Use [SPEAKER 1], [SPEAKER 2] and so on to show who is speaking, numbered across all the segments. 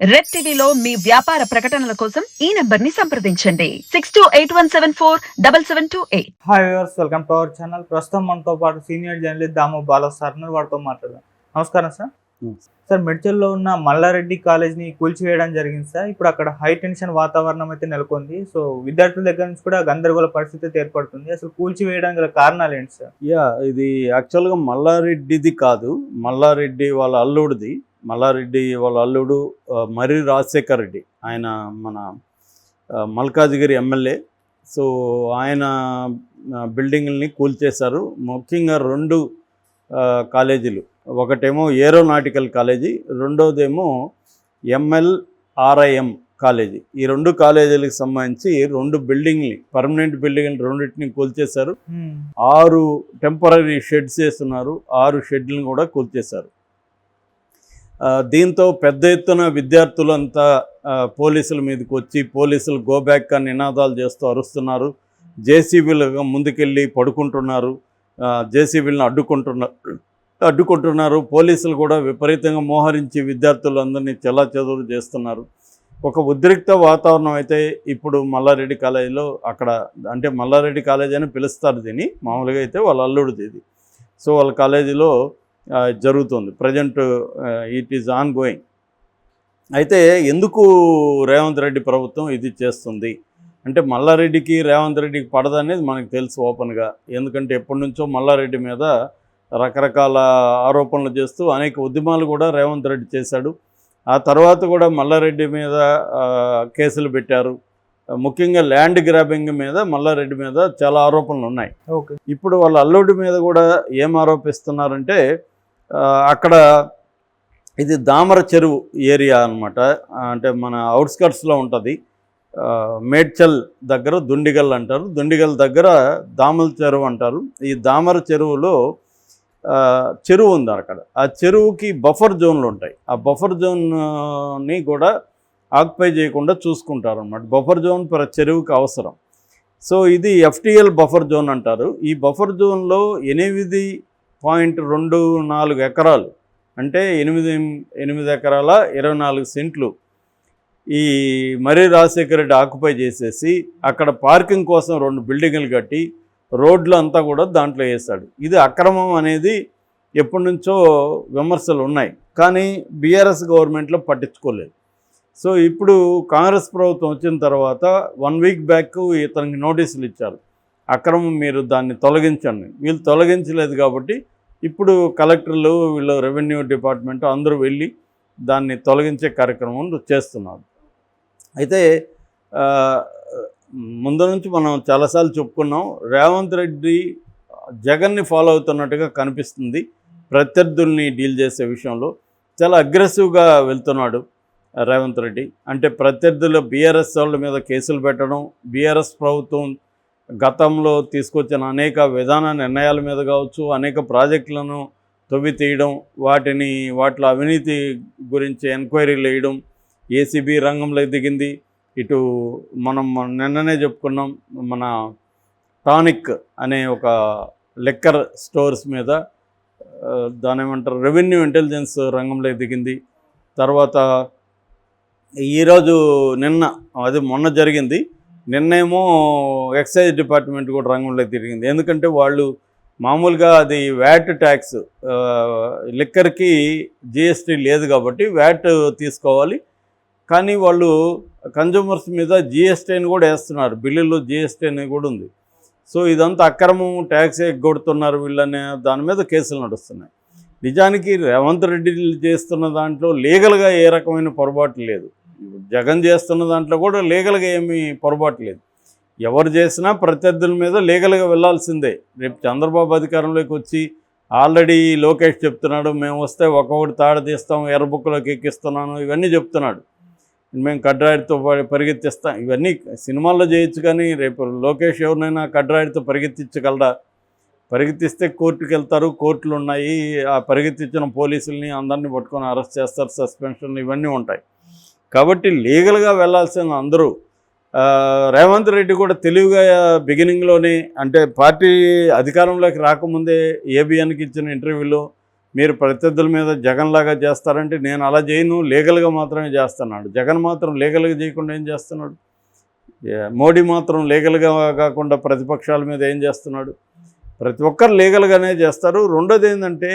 [SPEAKER 1] Red టీవీలో మీ వ్యాపార ప్రకటనల కోసం ఈ నంబర్ని సంప్రదించండి. Six two eight one seven four double seven two eight
[SPEAKER 2] hi viewers welcome to our channel ప్రస్తుతం మనతో పాటు senior journalist Damu Bala sir. వారితో మాట్లాడదాం. నమస్కారం సార్. సార్ మెడ్చల్లో ఉన్న మల్లారెడ్డి కాలేజ్ని కూల్చివేయడం జరిగింది సార్ ఇప్పుడు అక్కడ హై టెన్షన్ వాతావరణం అయితే నెలకొంది. సో విద్యార్థుల దగ్గర నుంచి కూడా గందరగోళ పరిస్థితి అయితే ఏర్పడుతుంది. అసలు కూల్చివేయడానికి గల కారణాలు ఏంటి సార్
[SPEAKER 3] యా ఇది యాక్చువల్గా మల్లారెడ్డిది కాదు. మల్లారెడ్డి వాళ్ళ అల్లుడిది. మల్లారెడ్డి వాళ్ళ అల్లుడు మర్రి రాజశేఖర్ రెడ్డి. ఆయన మన మల్కాజ్గిరి ఎమ్మెల్యే. సో ఆయన ఆ, బిల్డింగుల్ని కూల్చేశారు. ముఖ్యంగా రెండు కాలేజీలు. ఒకటేమో ఏరోనాటికల్ కాలేజీ రెండోదేమో ఎంఎల్ ఆర్ఐఎం కాలేజీ. ఈ రెండు కాలేజీలకు సంబంధించి రెండు బిల్డింగ్ని పర్మనెంట్ బిల్డింగ్ని రెండింటిని కూల్చేశారు. ఆరు టెంపరీ షెడ్స్ వేస్తున్నారు. ఆరు షెడ్లను కూడా కూల్చేశారు. దీంతో పెద్ద ఎత్తున విద్యార్థులంతా పోలీసుల మీదకి వచ్చి పోలీసులు గోబ్యాక్ అని నినాదాలు చేస్తూ అరుస్తున్నారు. జేసీబీలుగా ముందుకెళ్ళి పడుకుంటున్నారు. జేసీబీలను అడ్డుకుంటున్నారు అడ్డుకుంటున్నారు. పోలీసులు కూడా విపరీతంగా మోహరించి విద్యార్థులందరినీ చెల్లా చెదురు చేస్తున్నారు. ఒక ఉద్రిక్త వాతావరణం అయితే ఇప్పుడు మల్లారెడ్డి కాలేజీలో అక్కడ అంటే మల్లారెడ్డి కాలేజీ అని పిలుస్తారు దీన్ని. మామూలుగా అయితే వాళ్ళ అల్లుడిది ఇది. సో వాళ్ళ కాలేజీలో జరుగుతుంది. Present it is on going అయితే ఎందుకు రేవంత్ రెడ్డి ప్రభుత్వం ఇది చేస్తుంది? అంటే మల్లారెడ్డికి రేవంత్ రెడ్డికి పడదనేది మనకు తెలుసు ఓపెన్గా. ఎందుకంటే ఎప్పటి నుంచో మల్లారెడ్డి మీద రకరకాల ఆరోపణలు చేస్తూ అనేక ఉద్యమాలు కూడా రేవంత్ రెడ్డి చేశాడు. ఆ తర్వాత కూడా మల్లారెడ్డి మీద కేసులు పెట్టారు. ముఖ్యంగా ల్యాండ్ గ్రాబింగ్ మీద మల్లారెడ్డి మీద చాలా ఆరోపణలు ఉన్నాయి.
[SPEAKER 2] ఓకే.
[SPEAKER 3] ఇప్పుడు వాళ్ళ అల్లుడి మీద కూడా ఏం ఆరోపిస్తున్నారంటే అక్కడ ఇది దామర చెరువు ఏరియా అనమాట అంటే మన అవుట్స్కట్స్లో ఉంటుంది. మేడ్చల్ దగ్గర దుండిగల్ అంటారు. దుండిగల్ దగ్గర దామల చెరువు అంటారు. ఈ దామర చెరువులో చెరువు ఉంది అక్కడ. ఆ చెరువుకి బఫర్ జోన్లు ఉంటాయి. ఆ బఫర్ జోన్ని కూడా ఆక్యుపై చేయకుండా చూసుకుంటారు అనమాట బఫర్ జోన్ ప్ర చెరువుకి అవసరం. సో ఇది ఎఫ్టిఎల్ బఫర్ జోన్ అంటారు. ఈ బఫర్ జోన్లో ఎనిమిది పాయింట్ రెండు నాలుగు ఎకరాలు. అంటే ఎనిమిది ఎనిమిది ఎకరాల ఇరవై నాలుగు సెంట్లు ఈ మర్రి రాజశేఖర రెడ్డి ఆక్యుపై చేసేసి అక్కడ పార్కింగ్ కోసం రెండు బిల్డింగులు కట్టి రోడ్లు అంతా కూడా దాంట్లో వేశాడు ఇది అక్రమం అనేది ఎప్పటి నుంచో విమర్శలు ఉన్నాయి. కానీ బీఆర్ఎస్ గవర్నమెంట్లో పట్టించుకోలేదు. సో ఇప్పుడు కాంగ్రెస్ ప్రభుత్వం వచ్చిన తర్వాత వన్ వీక్ బ్యాక్ ఇతనికి నోటీసులు ఇచ్చారు. అక్రమం మీరు దాన్ని తొలగించండి. వీళ్ళు తొలగించలేదు కాబట్టి ఇప్పుడు కలెక్టర్లు వీళ్ళు రెవెన్యూ డిపార్ట్మెంట్ అందరూ వెళ్ళి దాన్ని తొలగించే కార్యక్రమం చేస్తున్నారు. అయితే ముందు నుంచి మనం చాలాసార్లు చెప్పుకున్నాం రేవంత్ రెడ్డి జగన్ని ఫాలో అవుతున్నట్టుగా కనిపిస్తుంది ప్రత్యర్థుల్ని డీల్ చేసే విషయంలో. చాలా అగ్రెసివ్గా వెళ్తున్నాడు రేవంత్ రెడ్డి. అంటే ప్రత్యర్థులు బీఆర్ఎస్ వాళ్ళ మీద కేసులు పెట్టడం బీఆర్ఎస్ ప్రభుత్వం గతంలో తీసుకొచ్చిన అనేక విధాన నిర్ణయాల మీద కావచ్చు అనేక ప్రాజెక్టులను తొవ్వి తీయడం వాటిని వాటిలో అవినీతి గురించి ఎంక్వైరీలు వేయడం ఏసీబీ రంగంలో దిగింది ఇటు మనం నిన్ననే చెప్పుకున్నాం మన టానిక్ అనే ఒక లెక్కర్ స్టోర్స్ మీద దాని ఏమంటారు రెవెన్యూ ఇంటెలిజెన్స్ రంగంలో దిగింది తర్వాత ఈరోజు నిన్న అది మొన్న జరిగింది. నిన్నేమో ఎక్సైజ్ డిపార్ట్మెంట్ కూడా రంగంలో తిరిగింది. ఎందుకంటే వాళ్ళు మామూలుగా అది వ్యాట్ ట్యాక్స్ లిక్కర్కి జిఎస్టీ లేదు కాబట్టి వ్యాట్ తీసుకోవాలి. కానీ వాళ్ళు కన్జ్యూమర్స్ మీద జిఎస్టీని కూడా వేస్తున్నారు. బిల్లులో జిఎస్టీ అనేది కూడా ఉంది. సో ఇదంతా అక్రమం ట్యాక్స్ ఎగ్గొడుతున్నారు వీళ్ళనే దాని మీద కేసులు నడుస్తున్నాయి. నిజానికి రేవంత్ రెడ్డి చేస్తున్న దాంట్లో లీగల్గా ఏ రకమైన పొరపాటు లేదు. జగన్ చేస్తున్న దాంట్లో కూడా లీగల్గా ఏమీ పొరపాటు లేదు. ఎవరు చేసినా ప్రత్యర్థుల మీద లీగల్గా వెళ్ళాల్సిందే. రేపు చంద్రబాబు అధికారంలోకి వచ్చి ఆల్రెడీ లోకేష్ చెప్తున్నాడు మేము వస్తే ఒక్కొక్కటి తాడ తీస్తాం ఎర్రబుక్కులోకి ఎక్కిస్తున్నాను ఇవన్నీ చెప్తున్నాడు. మేము కడ్రాయిడితో పరిగెత్తిస్తాం. ఇవన్నీ సినిమాల్లో చేయొచ్చు కానీ రేపు లోకేష్ ఎవరినైనా కడ్రాయిడితో పరిగెత్తించగలరా పరిగెత్తిస్తే కోర్టుకి వెళ్తారు కోర్టులు ఉన్నాయి ఆ పరిగెత్తించిన పోలీసుల్ని అందరినీ పట్టుకొని అరెస్ట్ చేస్తారు సస్పెన్షన్లు ఇవన్నీ ఉంటాయి. కాబట్టి లీగల్గా వెళ్ళాల్సిన అందరూ రేవంత్ రెడ్డి కూడా తెలివిగా బిగినింగ్లోనే అంటే పార్టీ అధికారంలోకి రాకముందే ఏబిఎన్కి ఇచ్చిన ఇంటర్వ్యూలో మీరు ప్రత్యర్థుల మీద జగన్ లాగా చేస్తారంటే నేను అలా చేయను లీగల్గా మాత్రమే చేస్తున్నాడు. జగన్ మాత్రం లీగల్గా చేయకుండా ఏం చేస్తున్నాడు? మోడీ మాత్రం లీగల్గా కాకుండా ప్రతిపక్షాల మీద ఏం చేస్తున్నాడు? ప్రతి ఒక్కరు లీగల్గానే చేస్తారు. రెండోది ఏంటంటే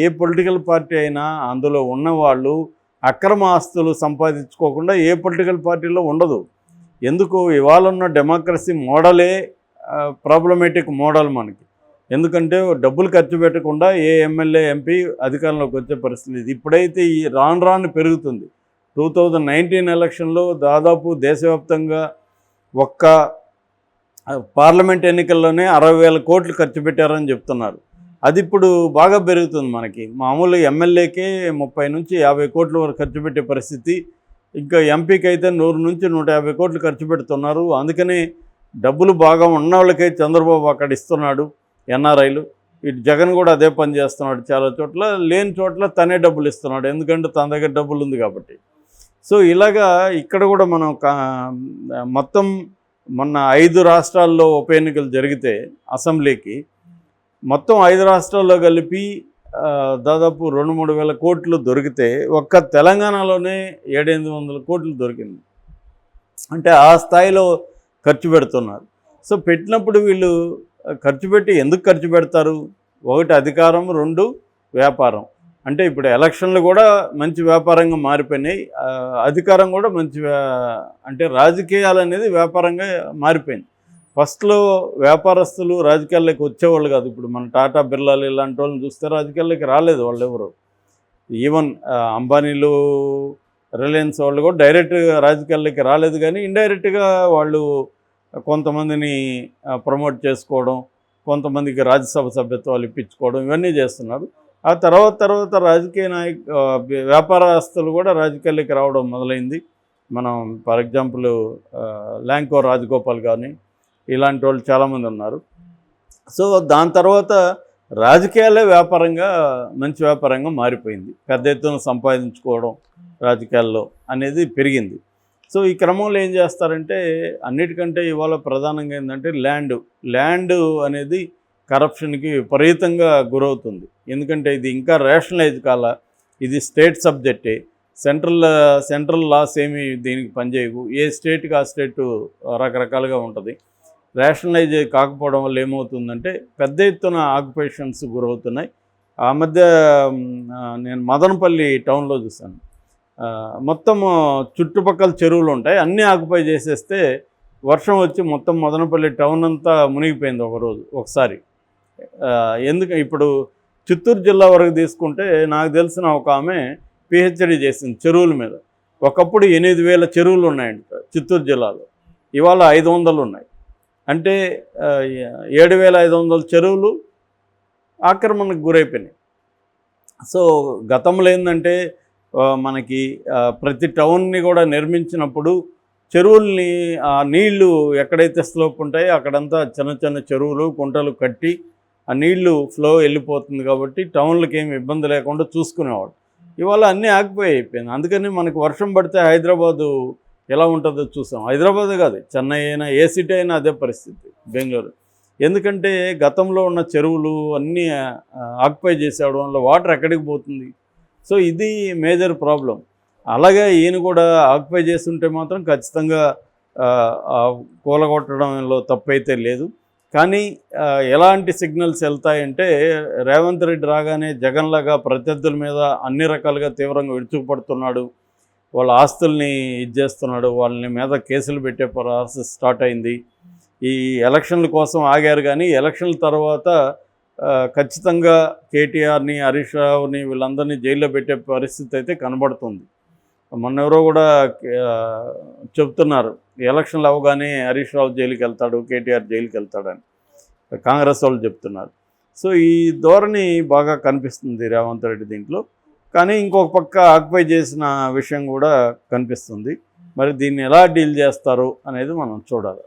[SPEAKER 3] ఏ పొలిటికల్ పార్టీ అయినా అందులో ఉన్నవాళ్ళు అక్రమ ఆస్తులు సంపాదించుకోకుండా ఏ పొలిటికల్ పార్టీలో ఉండదు. ఎందుకు? ఇవాళ ఉన్న డెమోక్రసీ మోడలే ప్రాబ్లమేటిక్ మోడల్ మనకి. ఎందుకంటే డబ్బులు ఖర్చు పెట్టకుండా ఏ ఎమ్మెల్యే ఎంపీ అధికారంలోకి వచ్చే పరిస్థితి ఇప్పుడైతే ఈ రాను రాను పెరుగుతుంది. టూ థౌజండ్ నైన్టీన్ ఎలక్షన్లో దాదాపు దేశవ్యాప్తంగా ఒక్క పార్లమెంట్ ఎన్నికల్లోనే అరవై వేల కోట్లు ఖర్చు పెట్టారని చెప్తున్నారు. అది ఇప్పుడు బాగా పెరుగుతుంది మనకి. మామూలు ఎమ్మెల్యేకే ముప్పై నుంచి యాభై కోట్ల వరకు ఖర్చు పెట్టే పరిస్థితి. ఇంకా ఎంపీకి అయితే నూరు నుంచి నూట యాభై కోట్లు ఖర్చు పెడుతున్నారు. అందుకని డబ్బులు బాగా ఉన్న వాళ్ళకే చంద్రబాబు అక్కడ ఇస్తున్నాడు ఎన్ఆర్ఐలు. ఇటు జగన్ కూడా అదే పని చేస్తున్నాడు చాలా చోట్ల. లేని చోట్ల తనే డబ్బులు ఇస్తున్నాడు. ఎందుకంటే తన దగ్గర డబ్బులు ఉంది కాబట్టి. సో ఇలాగా ఇక్కడ కూడా మనం మొత్తం మొన్న ఐదు రాష్ట్రాల్లో ఉప ఎన్నికలు జరిగితే అసెంబ్లీకి మొత్తం ఐదు రాష్ట్రాల్లో కలిపి దాదాపు రెండు మూడు వేల కోట్లు దొరికితే ఒక్క తెలంగాణలోనే ఏడెనిమిది వందల కోట్లు దొరికింది. అంటే ఆ స్థాయిలో ఖర్చు పెడుతున్నారు. సో పెట్టినప్పుడు వీళ్ళు ఖర్చు పెట్టి ఎందుకు ఖర్చు పెడతారు? ఒకటి అధికారం రెండు వ్యాపారం. అంటే ఇప్పుడు ఎలక్షన్లు కూడా మంచి వ్యాపారంగా మారిపోయినాయి. అధికారం కూడా మంచి వ్యా- అంటే రాజకీయాలు అనేది వ్యాపారంగా మారిపోయింది. ఫస్ట్లో వ్యాపారస్తులు రాజకీయాల్లోకి వచ్చేవాళ్ళు కాదు. ఇప్పుడు మన టాటా బిర్లాలు ఇలాంటి వాళ్ళని చూస్తే రాజకీయాల్లోకి రాలేదు వాళ్ళు ఎవరు. ఈవెన్ అంబానీలు రిలయన్స్ వాళ్ళు కూడా డైరెక్ట్గా రాజకీయాల్లోకి రాలేదు కానీ ఇండైరెక్ట్గా వాళ్ళు కొంతమందిని ప్రమోట్ చేసుకోవడం కొంతమందికి రాజ్యసభ సభ్యత్వాలు ఇప్పించుకోవడం ఇవన్నీ చేస్తున్నారు. ఆ తర్వాత తర్వాత రాజకీయ నాయక వ్యాపారస్తులు కూడా రాజకీయాల్లోకి రావడం మొదలైంది. మనం ఫర్ ఎగ్జాంపుల్ ల్యాంకో రాజగోపాల్ కానీ ఇలాంటి వాళ్ళు చాలామంది ఉన్నారు. సో దాని తర్వాత రాజకీయాలే వ్యాపారంగా మంచి వ్యాపారంగా మారిపోయింది. పెద్ద ఎత్తున సంపాదించుకోవడం రాజకీయాల్లో అనేది పెరిగింది. సో ఈ క్రమంలో ఏం చేస్తారంటే అన్నిటికంటే ఇవాళ ప్రధానంగా ఏంటంటే ల్యాండ్ ల్యాండ్ అనేది కరప్షన్కి విపరీతంగా గురవుతుంది. ఎందుకంటే ఇది ఇంకా రేషనలైజ్ కాల ఇది స్టేట్ సబ్జెక్టే సెంట్రల్ సెంట్రల్ లాస్ ఏమి దీనికి పనిచేయవు. ఏ స్టేట్కి ఆ స్టేట్ రకరకాలుగా ఉంటుంది. రేషనలైజ్ కాకపోవడం వల్ల ఏమవుతుందంటే పెద్ద ఎత్తున ఆక్యుపేషన్స్ గురవుతున్నాయి. ఆ మధ్య నేను మదనపల్లి టౌన్లో చూశాను. మొత్తం చుట్టుపక్కల చెరువులు ఉంటాయి. అన్నీ ఆక్యుపై చేసేస్తే వర్షం వచ్చి మొత్తం మదనపల్లి టౌన్ అంతా మునిగిపోయింది ఒకరోజు ఒకసారి. ఎందుకు ఇప్పుడు చిత్తూరు జిల్లా వరకు తీసుకుంటే నాకు తెలిసిన ఒక ఆమె పిహెచ్డి చేసింది చెరువుల మీద. ఒకప్పుడు ఎనిమిది వేల చెరువులు ఉన్నాయంట చిత్తూరు జిల్లాలో. ఇవాళ ఐదు వందలు ఉన్నాయి. అంటే ఏడు వేల ఐదు వందల చెరువులు ఆక్రమణకు గురైపోయినాయి. సో గతంలో ఏంటంటే మనకి ప్రతి టౌన్ని కూడా నిర్మించినప్పుడు చెరువుల్ని ఆ నీళ్ళు ఎక్కడైతే స్లోప్ ఉంటాయో అక్కడంతా చిన్న చిన్న చెరువులు కుంటలు కట్టి ఆ నీళ్ళు ఫ్లో వెళ్ళిపోతుంది కాబట్టి టౌన్లకి ఏమి ఇబ్బంది లేకుండా చూసుకునేవాడు ఇవాళ అన్నీ ఆగిపోయి అయిపోయింది. అందుకని మనకు వర్షం పడితే హైదరాబాదు ఎలా ఉంటుందో చూసాం. హైదరాబాద్ కాదు చెన్నై అయినా ఏ సిటీ అయినా అదే పరిస్థితి బెంగళూరు. ఎందుకంటే గతంలో ఉన్న చెరువులు అన్నీ ఆక్యుపై చేసేవడం వల్ల వాటర్ ఎక్కడికి పోతుంది? సో ఇది మేజర్ ప్రాబ్లం. అలాగే ఈయన కూడా ఆక్యుపై చేస్తుంటే మాత్రం ఖచ్చితంగా కూలగొట్టడంలో తప్పైతే లేదు. కానీ ఎలాంటి సిగ్నల్స్ వెళ్తాయంటే రేవంత్ రెడ్డి రాగానే జగన్లాగా ప్రత్యర్థుల మీద అన్ని రకాలుగా తీవ్రంగా విరుచుకుపడుతున్నాడు. వాళ్ళ ఆస్తుల్ని ఇది చేస్తున్నాడు వాళ్ళని మీద కేసులు పెట్టే ప్రాసెస్ స్టార్ట్ అయింది. ఈ ఎలక్షన్ల కోసం ఆగారు కానీ ఎలక్షన్ల తర్వాత ఖచ్చితంగా కేటీఆర్ని హరీష్ రావుని వీళ్ళందరినీ జైల్లో పెట్టే పరిస్థితి అయితే కనబడుతుంది. మొన్న ఎవరో కూడా చెప్తున్నారు ఎలక్షన్లు అవగానే హరీష్ రావు జైలుకి వెళ్తాడు కేటీఆర్ జైలుకి వెళ్తాడని. కాంగ్రెస్ వాళ్ళు చెప్తున్నారు. సో ఈ ధోరణి బాగా కనిపిస్తుంది రేవంత్ రెడ్డి దీంట్లో. కానీ ఇంకొక పక్క ఆక్యుపై చేసిన విషయం కూడా కనిపిస్తుంది. మరి దీన్ని ఎలా డీల్ చేస్తారు అనేది మనం చూడాలి.